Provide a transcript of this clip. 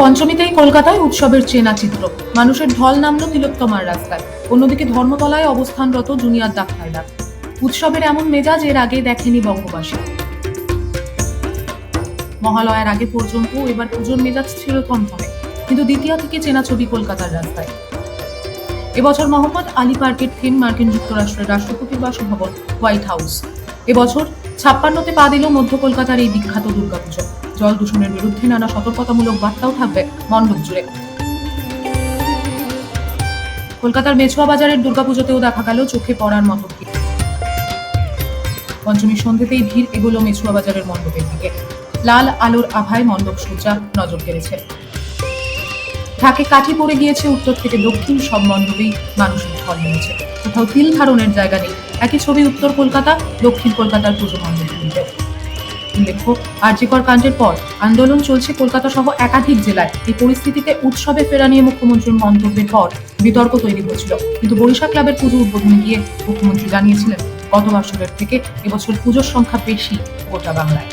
পঞ্চমীতেই কলকাতায় উৎসবের চেনা চিত্র। মানুষের ঢল নামলো তিলোত্তমার রাস্তায়। অন্যদিকে ধর্মতলায় অবস্থানরত জুনিয়র ডাক্তাররা। উৎসবের এমন মেজাজ এর আগে দেখেনি বঙ্গবাসী। মহালয়ার আগে পর্যন্ত এবার পুজোর মেজাজ ছিল থমথমে। কিন্তু দ্বিতীয় থেকে চেনা ছবি কলকাতার রাস্তায়। এবছর মোহাম্মদ আলী পার্কের থিম মার্কিন যুক্তরাষ্ট্রের রাষ্ট্রপতির বাসভবন হোয়াইট হাউস। এবছর ছাপ্পান্নতে পা দিল মধ্য কলকাতার এই বিখ্যাত দুর্গাপুজো। জল দূষণের বিরুদ্ধে নানা সতর্কতামূলক বার্তাও থাকবে মণ্ডপ জুড়ে। কলকাতার মেছুয়া বাজারের দুর্গাপুজোতেও দেখা গেল চোখে পড়ার মতো পঞ্চমীর সন্ধ্যেতেই ভিড় এগুলো মেছুয়া বাজারের মণ্ডপের দিকে। লাল আলোর আভায় মণ্ডপ সজ্জা নজর কেড়েছে। ঢাকে কাঠি পড়ে গিয়েছে উত্তর থেকে দক্ষিণ, সব মণ্ডপেই মানুষের ঢল নেমেছে। কোথাও তিল ধারণের জায়গা নেই। একই ছবি উত্তর কলকাতা, দক্ষিণ কলকাতার পুজো মণ্ডপগুলিতে উল্লেখ্য আরজিকর কাণ্ডের পর আন্দোলন চলছে কলকাতা সহ একাধিক জেলায়। এই পরিস্থিতিতে উৎসবে ফেরা নিয়ে মুখ্যমন্ত্রীর মন্তব্যের পর বিতর্ক তৈরি হয়েছিল। কিন্তু বরিশা ক্লাবের পুজো উদ্বোধনে গিয়ে মুখ্যমন্ত্রী জানিয়েছিলেন, গত বছরের থেকে এবছর পুজোর সংখ্যা বেশি গোটা বাংলায়।